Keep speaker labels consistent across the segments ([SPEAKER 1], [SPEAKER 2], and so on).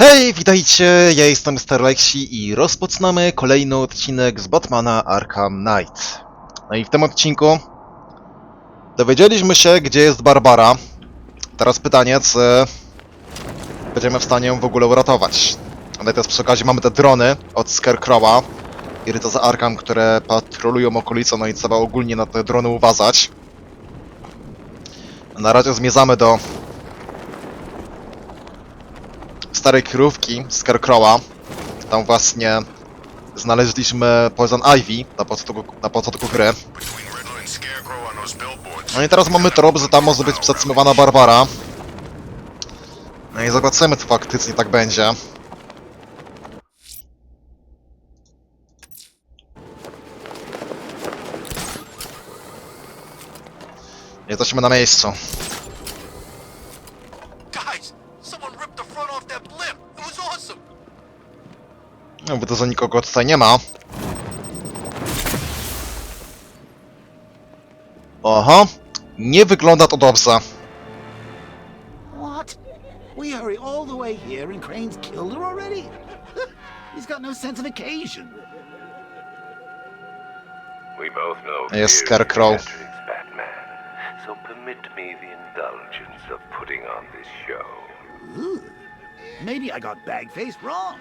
[SPEAKER 1] Hej, witajcie, ja jestem Starlexi i rozpoczynamy kolejny odcinek z Batmana Arkham Knight. No i w tym odcinku dowiedzieliśmy się, gdzie jest Barbara. Teraz pytanie, czy będziemy w stanie ją w ogóle uratować. Ale teraz przy okazji mamy te drony od Scarecrowa i Ryta z Arkham, które patrolują okolice, no i trzeba ogólnie na te drony uważać. Na razie zmierzamy do starej krówki Scarecrowa. Tam właśnie znaleźliśmy Poison Ivy na początku, na początku gry. No i teraz mamy trop, że tam może być przetrzymywana Barbara. No i zobaczymy, czy faktycznie tak będzie. Jesteśmy na miejscu. No, bo to za nikogo tutaj nie ma. Oho. Nie wygląda to dobrze.
[SPEAKER 2] What? We hurry all the way here and Crane's killed her already? He's got no sense of occasion.
[SPEAKER 3] We both know
[SPEAKER 1] Yes,
[SPEAKER 3] fear
[SPEAKER 1] Scarecrow.
[SPEAKER 3] Batman. So permit me the indulgence of putting on this show.
[SPEAKER 2] Ooh. Maybe I got bag-faced wrong.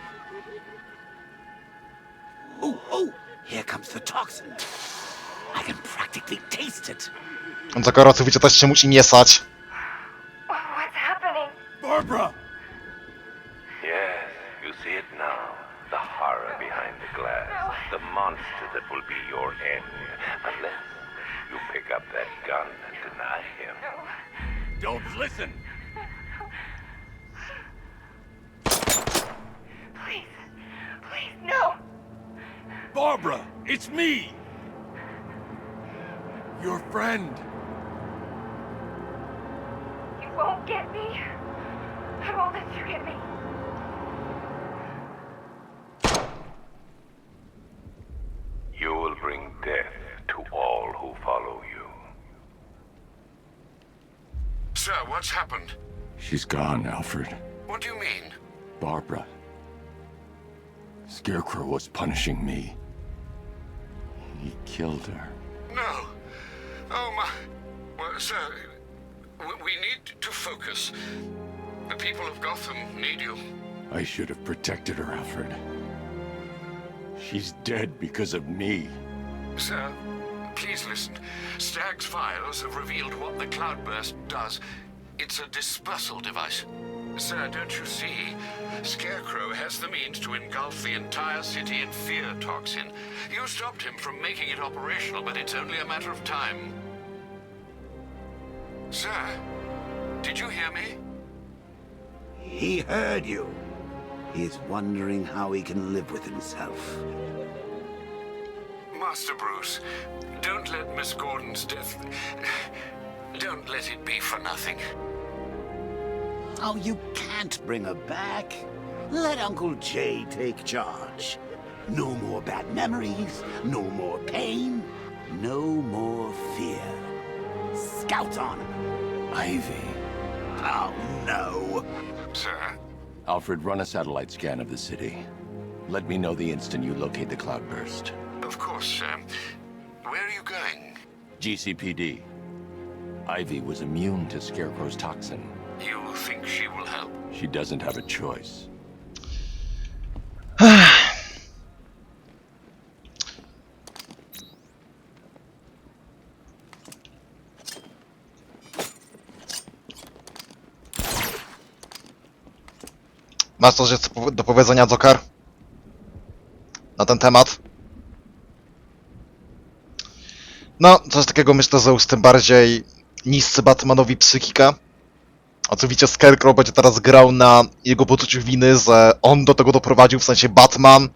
[SPEAKER 2] It.
[SPEAKER 1] Zakoro oczywiście też się musi miesać.
[SPEAKER 4] What's happening?
[SPEAKER 2] Barbara!
[SPEAKER 3] Yes, you see it now. The horror behind the glass. The monster that will be your end. Unless you pick up that gun and deny him.
[SPEAKER 2] Don't listen!
[SPEAKER 4] Please, please, no!
[SPEAKER 5] Barbara, it's me! Your friend.
[SPEAKER 4] You won't get me. I won't let you get me.
[SPEAKER 3] You will bring death to all who follow you.
[SPEAKER 6] Sir, what's happened?
[SPEAKER 5] She's gone, Alfred.
[SPEAKER 6] What do you mean?
[SPEAKER 5] Barbara. Scarecrow was punishing me. He killed her.
[SPEAKER 6] No. Oh, my. Well, sir, we need to focus. The people of Gotham need you.
[SPEAKER 5] I should have protected her, Alfred. She's dead because of me.
[SPEAKER 6] Sir, please listen. Stag's files have revealed what the cloudburst does. It's a dispersal device. Sir, don't you see? Scarecrow has the means to engulf the entire city in fear toxin. You stopped him from making it operational, but it's only a matter of time. Sir, did you hear me?
[SPEAKER 2] He heard you. He's wondering how he can live with himself.
[SPEAKER 6] Master Bruce, don't let Miss Gordon's death. Don't let it be for nothing.
[SPEAKER 2] Oh, you can't bring her back. Let Uncle Jay take charge. No more bad memories, no more pain, no more fear. Scout on her.
[SPEAKER 5] Ivy.
[SPEAKER 2] Oh, no.
[SPEAKER 6] Sir,
[SPEAKER 5] Alfred, run a satellite scan of the city. Let me know the instant you locate the cloudburst.
[SPEAKER 6] of course, sir. Where are you going?
[SPEAKER 5] GCPD. Ivy was immune to Scarecrow's toxin.
[SPEAKER 6] You think she will help?
[SPEAKER 5] She doesn't have a choice.
[SPEAKER 1] Masz coś jeszcze po- do powiedzenia, Joker? Na ten temat? No, coś takiego myślę, że już tym bardziej niscy Batmanowi psychikę. Oczywiście Scarecrow będzie teraz grał na jego poczuciu winy, że on do tego doprowadził, w sensie Batman.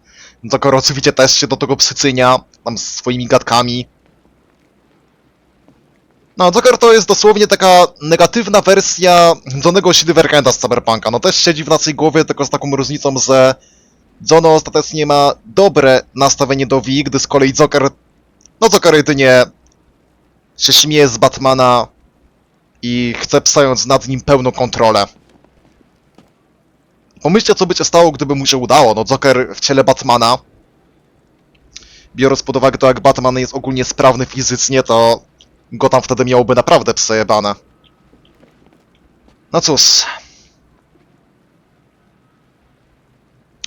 [SPEAKER 1] Joker oczywiście też się do tego psycynia, tam z swoimi gadkami. No, Joker to jest dosłownie taka negatywna wersja Johnego Silverhanda z Cyberpunka. No też siedzi w naszej głowie, tylko z taką różnicą, że John ostatecznie ma dobre nastawienie do Wii, gdy z kolei Joker... No Joker jedynie się śmieje z Batmana i chce przejąć nad nim pełną kontrolę. Pomyślcie, co by się stało, gdyby mu się udało. No, Joker w ciele Batmana. Biorąc pod uwagę to, jak Batman jest ogólnie sprawny fizycznie, to Gotham wtedy miałoby naprawdę przejebane. No cóż.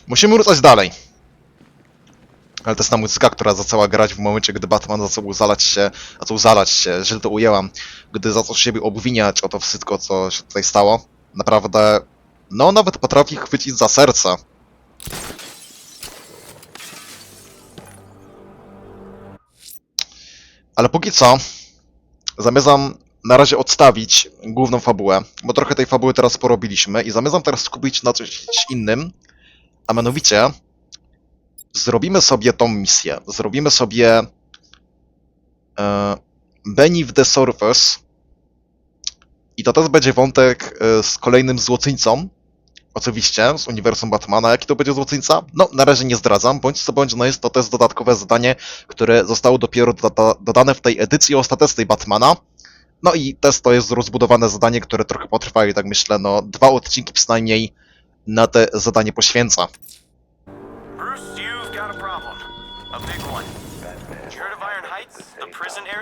[SPEAKER 1] Musimy ruszać dalej. Ale to jest ta muzyka, która zaczęła grać w momencie, gdy Batman zaczął uzalać się, zaczął uzalać się, źle to ujęłam, gdy zaczął siebie obwiniać o to wszystko, co się tutaj stało. Naprawdę, no nawet potrafi chwycić za serce. Ale póki co, zamierzam na razie odstawić główną fabułę, bo trochę tej fabuły teraz porobiliśmy i zamierzam teraz skupić na coś innym, a mianowicie zrobimy sobie tą misję. Zrobimy sobie e, Benny w The Surface i to też będzie wątek e, z kolejnym złoczyńcą, oczywiście, z uniwersum Batmana. Jaki to będzie złoczyńca? No, na razie nie zdradzam, bądź co bądź, no jest to też dodatkowe zadanie, które zostało dopiero doda dodane w tej edycji ostatecznej Batmana. No i też to jest rozbudowane zadanie, które trochę potrwa i tak myślę, no dwa odcinki przynajmniej na te zadanie poświęca.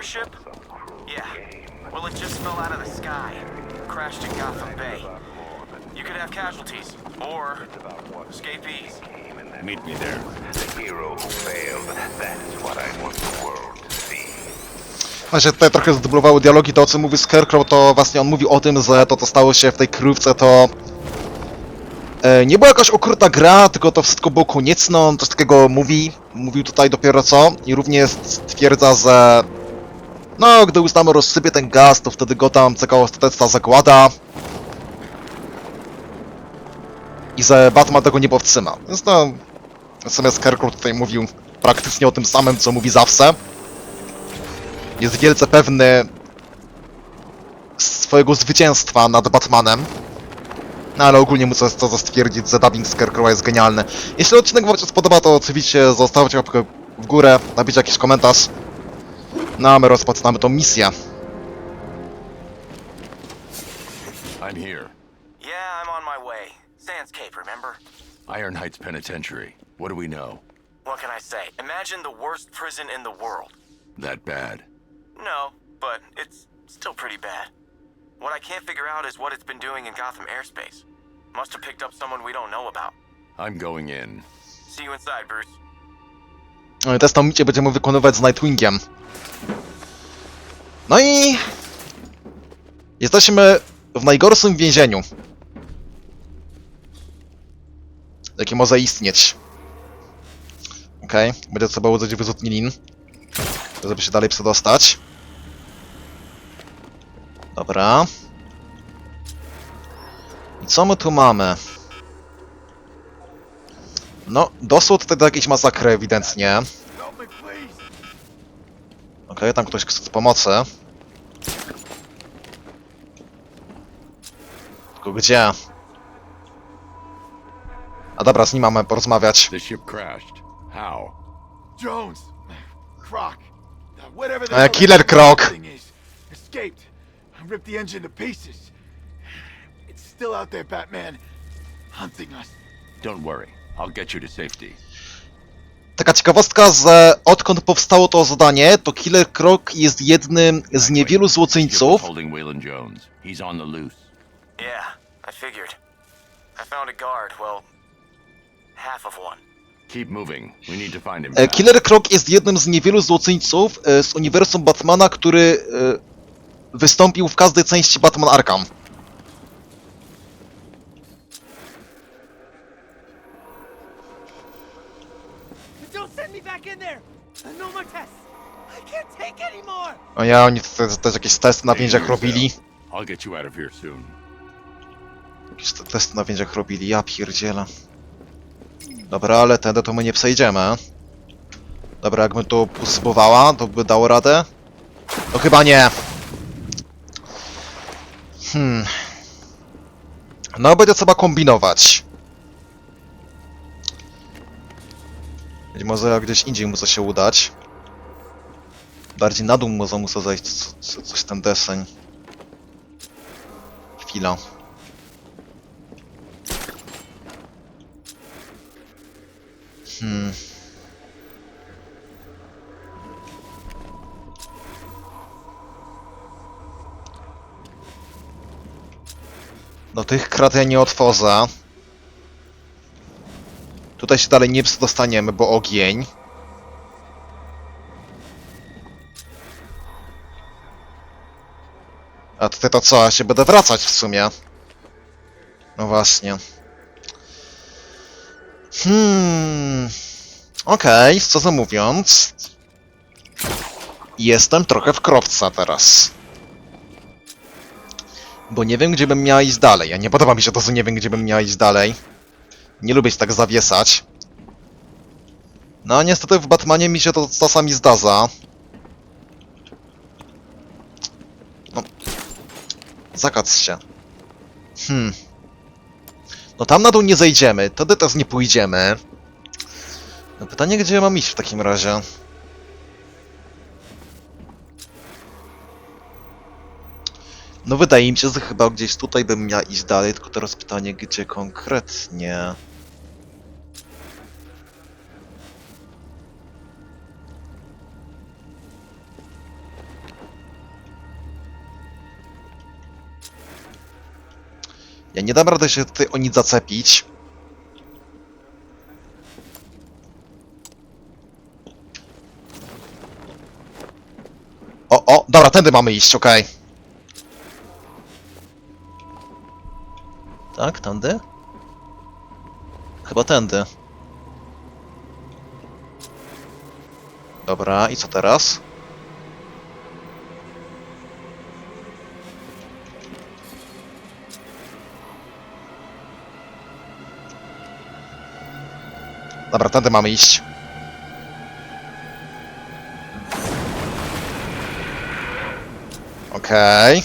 [SPEAKER 7] Prison airship? Yeah. Well, it just fell out of the sky. Crashed in Gotham Bay. You could have casualties. Or escapees.
[SPEAKER 5] Meet me there.
[SPEAKER 3] The hero who failed. That's what I want the world to see.
[SPEAKER 1] Właśnie tutaj trochę zdublowały dialogi, to o czym mówi Scarecrow, to właśnie on mówił o tym, że to co stało się w tej krówce to e, nie była jakaś okrutna gra, tylko to wszystko było konieczne, on coś takiego mówi, mówił tutaj dopiero co i również stwierdza, że no, gdy uznamy rozsypie ten gaz, to wtedy go tam czeka ostateczna zagłada i że Batman tego nie powstrzyma. Więc no, natomiast Scarecrow tutaj mówił praktycznie o tym samym, co mówi zawsze jest wielce pewny swojego zwycięstwa nad Batmanem. No ale ogólnie muszę co co stwierdzić, że dubbing Scarecrowa jest genialny. Jeśli odcinek wam się spodoba, to oczywiście zostawcie łapkę w górę, napiszcie jakiś komentarz. No a my rozpoczynamy tą misję.
[SPEAKER 5] I'm here.
[SPEAKER 7] Yeah, I'm on my way. Sands Sandscape, remember?
[SPEAKER 5] Iron Heights Penitentiary. What do we know?
[SPEAKER 7] What can I say? Imagine the worst prison in the world.
[SPEAKER 5] That bad.
[SPEAKER 7] No, but it's still pretty bad. What I can't figure out is what it's been doing in Gotham airspace. Must have picked up someone we don't know about.
[SPEAKER 5] I'm going in.
[SPEAKER 7] See you inside, Bruce.
[SPEAKER 1] I Test tą misję będziemy wykonywać z Nightwingiem. No i... Jesteśmy w najgorszym więzieniu. Jakie może istnieć. Okej, będzie trzeba użyć wyrzutni lin. Żeby się dalej przedostać. Dobra. I co my tu mamy? No, doszło tutaj do jakiejś masakry ewidentnie. Okej, tam ktoś chce pomocy. Tylko gdzie? A dobra, z nim mamy porozmawiać.
[SPEAKER 5] The ship crashed. How?
[SPEAKER 8] Jones, Croc, whatever the hell
[SPEAKER 1] Killer Croc.
[SPEAKER 8] escaped. Ripped the engine to pieces. It's still out there, Batman, hunting us.
[SPEAKER 5] Don't worry. I'll get you to safety.
[SPEAKER 1] Taka ciekawostka, że odkąd powstało to zadanie, to Killer Croc jest jednym z niewielu złoczyńców,
[SPEAKER 5] holding Waylon Jones. He's on the loose.
[SPEAKER 7] Yeah, I figured. I found a guard, well, half of one.
[SPEAKER 5] Keep moving. We need to find him.
[SPEAKER 1] E. Killer Croc jest jednym z niewielu złoczyńców e, z uniwersum Batmana, który e, wystąpił w każdej części Batman Arkham.
[SPEAKER 9] Don't send me back in there! No more tests! I can't take anymore!
[SPEAKER 1] O ja, oni te- też jakieś testy na więziach robili.
[SPEAKER 5] I'll get you out of here soon.
[SPEAKER 1] Jakieś te- testy na więziach robili, ja pierdzielę. Dobra, ale tędy to my nie przejdziemy. Dobra, jakbym to spróbowała, to by dało radę? No chyba nie. Hmm. No, będzie trzeba kombinować. Być może gdzieś indziej muszę się udać. Bardziej na dół może muszę zejść, co- co- coś ten deseń. Chwila. Hmm. Do tych krat ja nie otworzę. Tutaj się dalej nie dostaniemy, bo ogień. A tutaj to co? Ja się będę wracać w sumie. No właśnie. Hmm. Okej, szczerze mówiąc. Jestem trochę w kropca teraz. Bo nie wiem, gdzie bym miała iść dalej. Ja nie podoba mi się to, że nie wiem, gdzie bym miała iść dalej. Nie lubię się tak zawiesać. No, niestety w Batmanie mi się to czasami zdarza. No. Zakaz się. Hmm. No tam na dół nie zejdziemy, wtedy też nie pójdziemy. No pytanie, gdzie ja mam iść w takim razie? No wydaje mi się, że chyba gdzieś tutaj bym miał iść dalej, tylko teraz pytanie, gdzie konkretnie? Ja nie dam rady się tutaj o nic zaczepić. O, o, dobra, tędy mamy iść, okej. Tak, tędy? Chyba tędy. Dobra, i co teraz? Dobra, tędy mamy iść. Okej.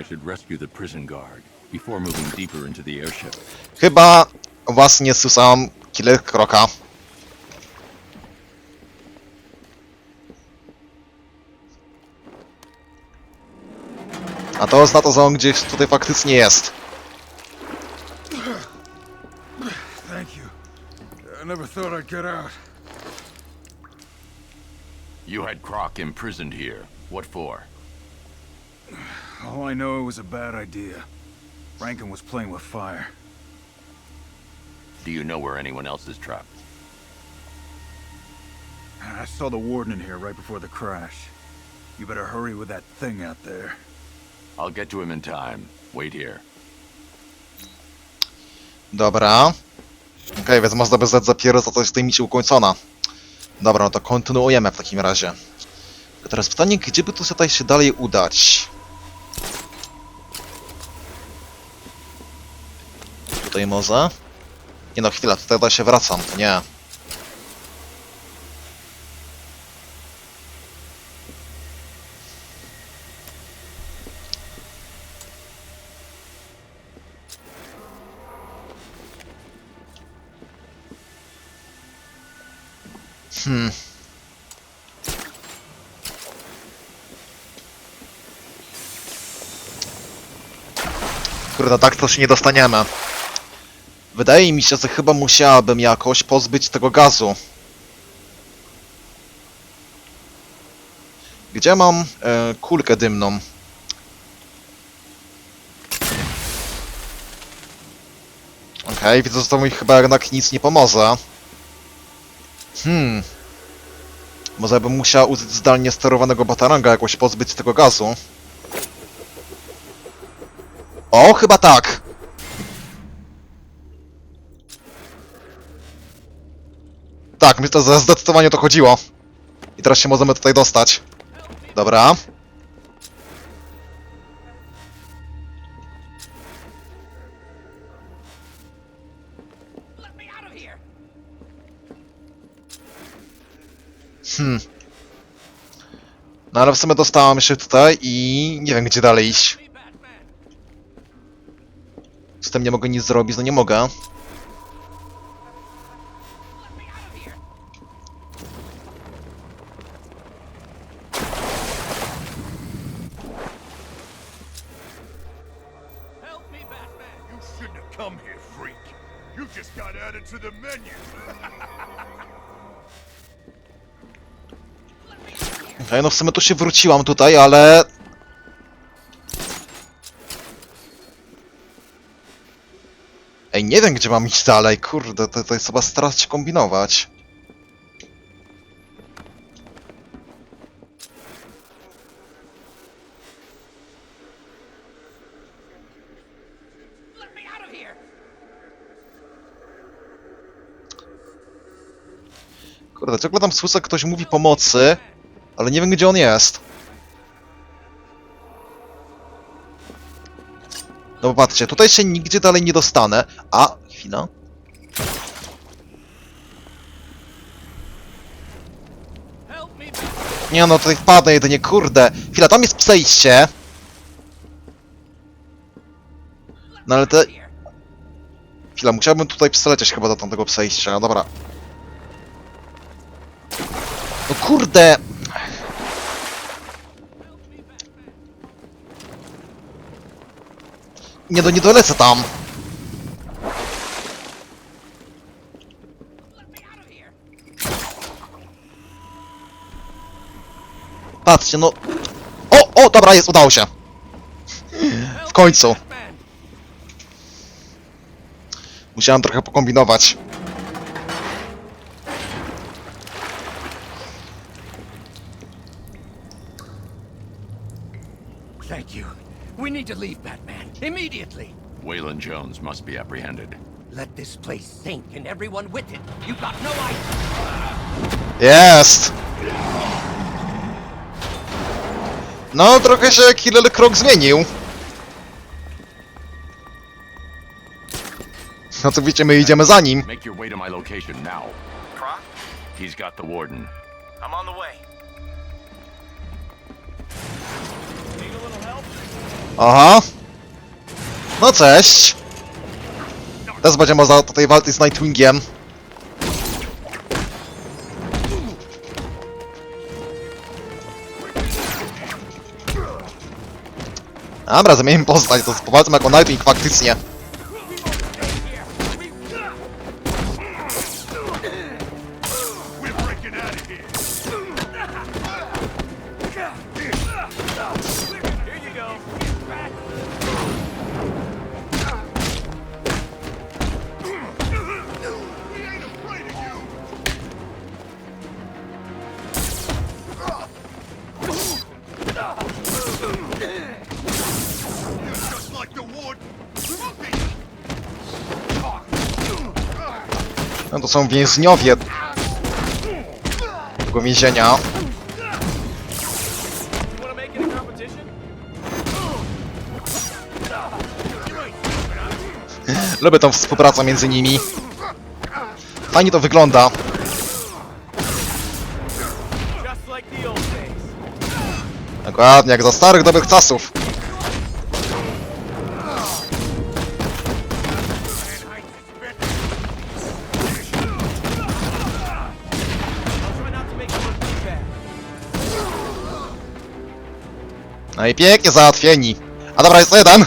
[SPEAKER 5] I should rescue the prison guard before moving deeper into the airship.
[SPEAKER 1] Chyba was nie słyszałem killer kroka. A to oznacza, że on gdzieś tutaj faktycznie jest.
[SPEAKER 8] Thought I'd get out.
[SPEAKER 5] You had Croc imprisoned here. What for?
[SPEAKER 8] All I know it was a bad idea. Rankin was playing with fire.
[SPEAKER 5] Do you know where anyone else is trapped?
[SPEAKER 8] I saw the warden in here right before the crash. You better hurry with that thing out there.
[SPEAKER 5] I'll get to him in time. Wait here.
[SPEAKER 1] Dobra. Okej, więc można by zdać za pierwsze, to jest tej misji ukończona. Dobra, no to kontynuujemy w takim razie. Teraz pytanie, gdzie by tu tutaj się dalej udać? Tutaj może? Nie no, chwila, tutaj się wracam, nie. Hmm. Kurde, tak to się nie dostaniemy. Wydaje mi się, że chyba musiałabym jakoś pozbyć tego gazu. Gdzie mam e, kulkę dymną? Okej, widzę, że to mi chyba jednak nic nie pomoże. Hmm. Może bym musiał użyć zdalnie sterowanego bataranga jakoś pozbyć tego gazu. O, chyba tak! Tak, myślę, że zdecydowanie to chodziło. I teraz się możemy tutaj dostać. Dobra. Hmm. No ale w sumie dostałam się tutaj i nie wiem gdzie dalej iść. Z tym nie mogę nic zrobić, no nie mogę. Sumie tu się wróciłam tutaj, ale... Ej, nie wiem gdzie mam iść dalej, kurde, to, to jest chyba się kombinować. Kurde, ciągle tam słyszę, ktoś mówi pomocy, ale nie wiem gdzie on jest. No patrzcie, tutaj się nigdzie dalej nie dostanę. A, chwila. Nie no, tutaj wpadnę jedynie, kurde. Chwila, tam jest przejście. No ale te... Chwila, musiałbym tutaj przelecieć chyba do tamtego przejścia, no dobra. No kurde! Nie no, nie dolecę tam. Patrzcie, no... O, o, dobra, jest, udało się. W końcu. Musiałem trochę pokombinować.
[SPEAKER 2] Thank you. We need to leave, Batman. Immediately.
[SPEAKER 5] Jones must be apprehended.
[SPEAKER 2] Let this place sink and everyone with it. You've got no idea.
[SPEAKER 1] Jest! No, trochę się Killer Krok zmienił. No to wiecie, my idziemy za nim.
[SPEAKER 5] Make your way to my location now.
[SPEAKER 7] Croc,
[SPEAKER 5] He's got the warden.
[SPEAKER 7] I'm on the way.
[SPEAKER 1] Aha. No cześć. Teraz będzie można tutaj walczyć z Nightwingiem. Dobra, zamienimy postać, to popatrzmy jako Nightwing faktycznie. No to są więźniowie tego więzienia. Lubię tą współpracę między nimi. Fajnie to wygląda. Dokładnie, jak za starych dobrych czasów. No i pięknie załatwieni. A dobra, jest jeden.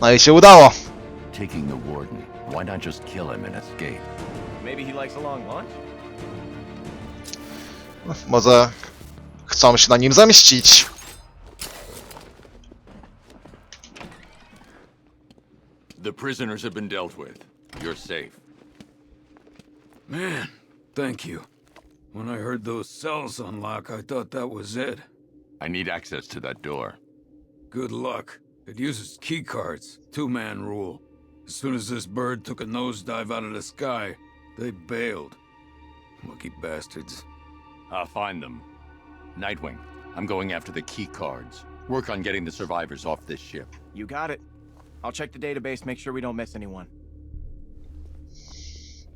[SPEAKER 1] No i się udało.
[SPEAKER 5] Taking the warden. Why not just kill him and escape?
[SPEAKER 7] Maybe he likes a long lunch?
[SPEAKER 1] Może chcą się na nim zemścić.
[SPEAKER 5] The prisoners have been dealt with. You're safe.
[SPEAKER 10] Man, thank you. When I heard those cells unlock, I thought that was it.
[SPEAKER 5] I need access to that door.
[SPEAKER 10] Good luck. It uses keycards, two-man rule. As soon as this bird took a nosedive out of the sky, they bailed. Lucky bastards.
[SPEAKER 5] I'll find them. Nightwing, I'm going after the key cards. Work on getting the survivors off this ship.
[SPEAKER 7] You got it. I'll check the database, make sure we don't miss anyone.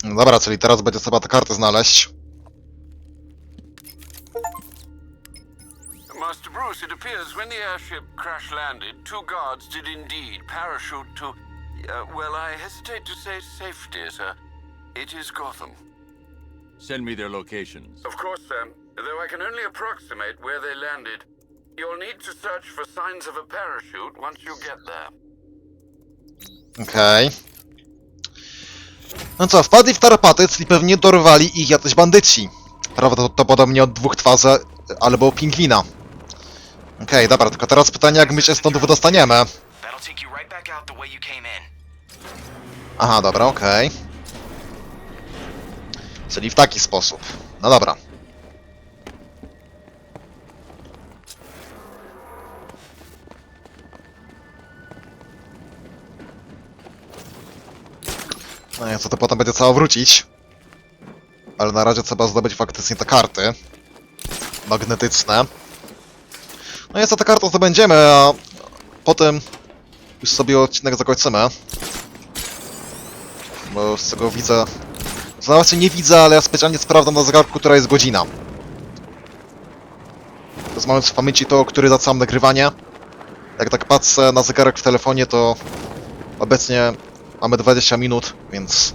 [SPEAKER 1] No dobra, czyli teraz będzie trzeba te karty znaleźć.
[SPEAKER 6] Master Bruce, it appears when the airship crash landed, two guards did indeed parachute to. Uh, well, I hesitate to say safety, sir. It is Gotham.
[SPEAKER 5] Send me their locations.
[SPEAKER 6] Of course, Sam. Though I can only approximate where they landed. You'll need to search for signs of a parachute once you get there.
[SPEAKER 1] Okej. No co, wpadli w tarapaty, czyli pewnie dorwali ich jacyś bandyci. Prawdopodobnie od dwóch twarzy albo pingwina. Okej, dobra, tylko teraz pytanie, jak my się stąd wydostaniemy. Aha, dobra, okej. Czyli w taki sposób. No dobra. No co to potem będzie trzeba wrócić. Ale na razie trzeba zdobyć faktycznie te karty. Magnetyczne. No i co te karty zdobędziemy, a potem już sobie odcinek zakończymy. Bo z tego widzę... Znaczy nie widzę, ale ja specjalnie sprawdzam na zegarku, która jest godzina. Teraz mając w pamięci to, który zaczynam nagrywanie. Jak tak patrzę na zegarek w telefonie, to obecnie mamy 20 minut, więc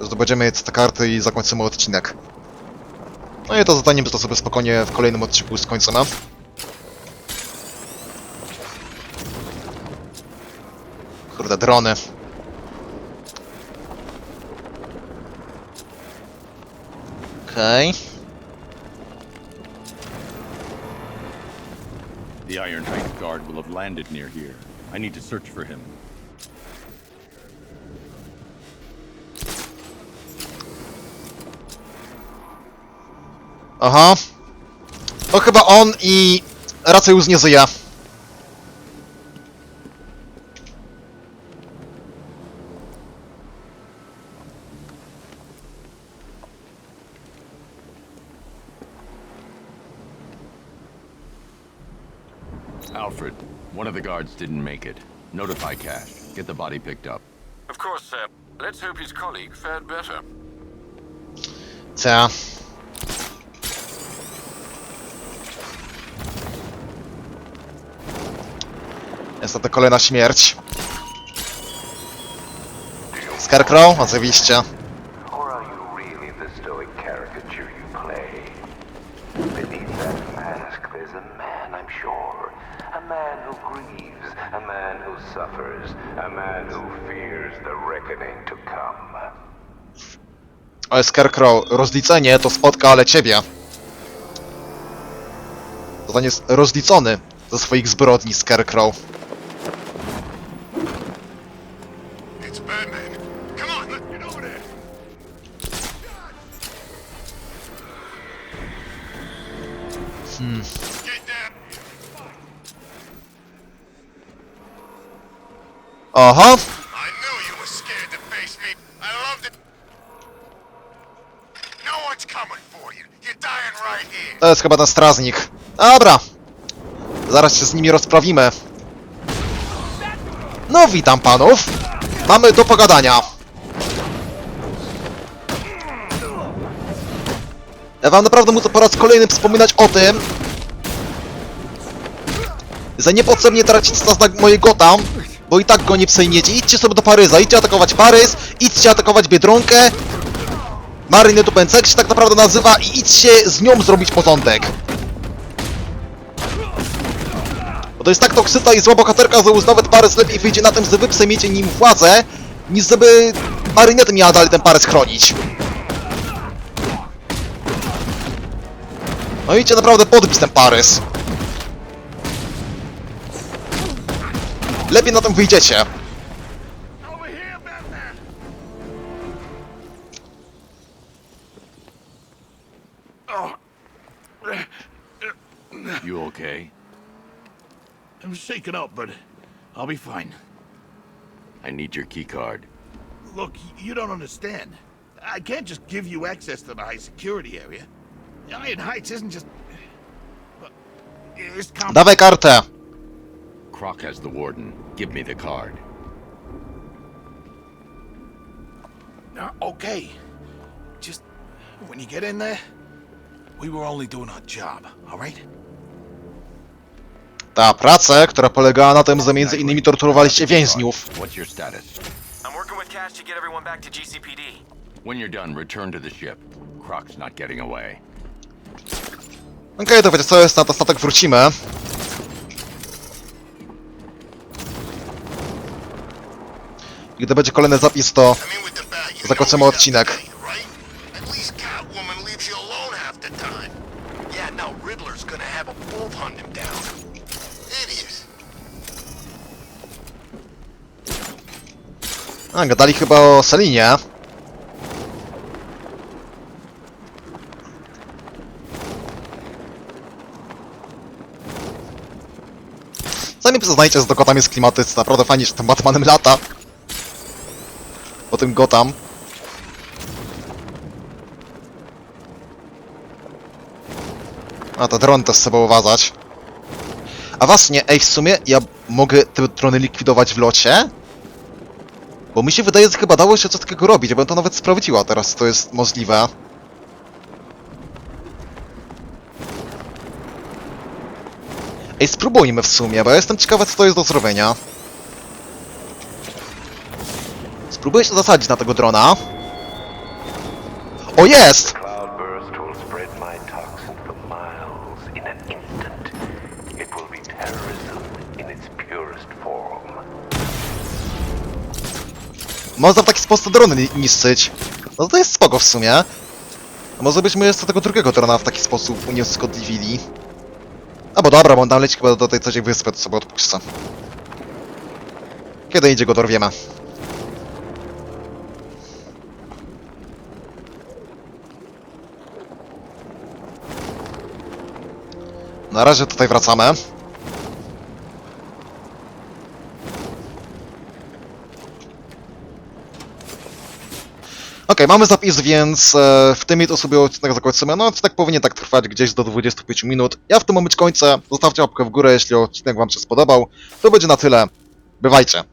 [SPEAKER 1] zdobędziemy te karty i zakończymy odcinek. No i to zadaniem to sobie spokojnie w kolejnym odcinku skończymy. Kurde, drony. Okej.
[SPEAKER 5] The Iron Heights guard will have landed near here. I need to search for him.
[SPEAKER 1] Aha. To chyba on i raczej już nie żyje.
[SPEAKER 5] Alfred, one of the guards didn't make it. Notify Cash. Get the body picked up.
[SPEAKER 6] Of course, Sam. Let's hope his colleague fared better.
[SPEAKER 1] Ta. Niestety kolejna śmierć. Scarecrow? Oczywiście.
[SPEAKER 3] Or are you really the stoic caricature you play? Beneath that mask, there's a man, I'm sure. A man who grieves, a man who suffers, a man who fears the reckoning to come.
[SPEAKER 1] Ale Scarecrow, rozliczenie to spotka ale ciebie. Zostaniesz rozliczony ze swoich zbrodni, Scarecrow.
[SPEAKER 8] It's. Come on, let's get over there.
[SPEAKER 1] Hmm.
[SPEAKER 8] I knew you were scared to face me. I loved it. No one's coming for you. You're dying right here.
[SPEAKER 1] To jest chyba ten strażnik. Dobra. Zaraz się z nimi rozprawimy. No witam panów. Mamy do pogadania. Ja wam naprawdę muszę po raz kolejny wspominać o tym, że niepotrzebnie tracić czas na mojego tam, bo i tak go nie przejmiecie. Idźcie sobie do Paryża, idźcie atakować Paryż, idźcie atakować Biedronkę, Marynę Tupence, jak się tak naprawdę nazywa i idźcie z nią zrobić porządek. Bo to jest tak toksyta i zła bohaterka, że już nawet Paryż lepiej wyjdzie na tym, że wy przejmiecie nim władzę, niż żeby marynety miała dalej ten Paryż chronić. No idźcie naprawdę podbić ten Paryż. Lepiej na tym wyjdziecie.
[SPEAKER 5] You okay?
[SPEAKER 8] I'm shaken up, but I'll be fine.
[SPEAKER 5] I need your keycard.
[SPEAKER 8] Look, you don't understand. I can't just give you access to the high security area. Iron Heights isn't just. Look, It's com-
[SPEAKER 1] Dawaj kartę.
[SPEAKER 5] Croc has the warden. Give me the card.
[SPEAKER 8] Uh, okay. Just when you get in there, we were only doing our job, all right?
[SPEAKER 1] Ta praca, która polegała na tym, że między innymi torturowaliście więźniów.
[SPEAKER 5] What's your status?
[SPEAKER 7] I'm working with Cash to get everyone back to GCPD.
[SPEAKER 5] When you're done, return to the ship. Croc's not getting away.
[SPEAKER 1] Okej, to wiecie co, jest na to statek wrócimy. I Gdy będzie kolejny zapis, to zakończymy odcinek.
[SPEAKER 8] A,
[SPEAKER 1] gadali chyba o Selinie. Sami przyznajcie, że to Gotham jest klimaty, jest naprawdę fajnie, że tym Batmanem lata. Po tym Gotham. A, to dron też trzeba uważać. A właśnie, ej, w sumie ja mogę te drony likwidować w locie? Bo mi się wydaje, że chyba dało się coś takiego robić, ja bym to nawet sprawdziła teraz, to jest możliwe. Ej, spróbujmy w sumie, bo ja jestem ciekawy, co to jest do zrobienia. Spróbuję się zasadzić na tego drona. O, jest! Można w taki sposób drony ni- niszczyć. No to jest spoko w sumie. A może byśmy jeszcze tego drugiego drona w taki sposób unieszkodliwili. A bo dobra, bo on tam leci chyba do tej trzeciej wyspy, to sobie odpuszczę. Kiedy idzie go dorwiemy. Na razie tutaj wracamy. Okej, mamy zapis, więc e, w tym to sobie odcinek zakończymy. No, odcinek powinien tak trwać gdzieś do 25 minut. Ja w tym momencie kończę. Zostawcie łapkę w górę, jeśli odcinek Wam się spodobał. To będzie na tyle. Bywajcie.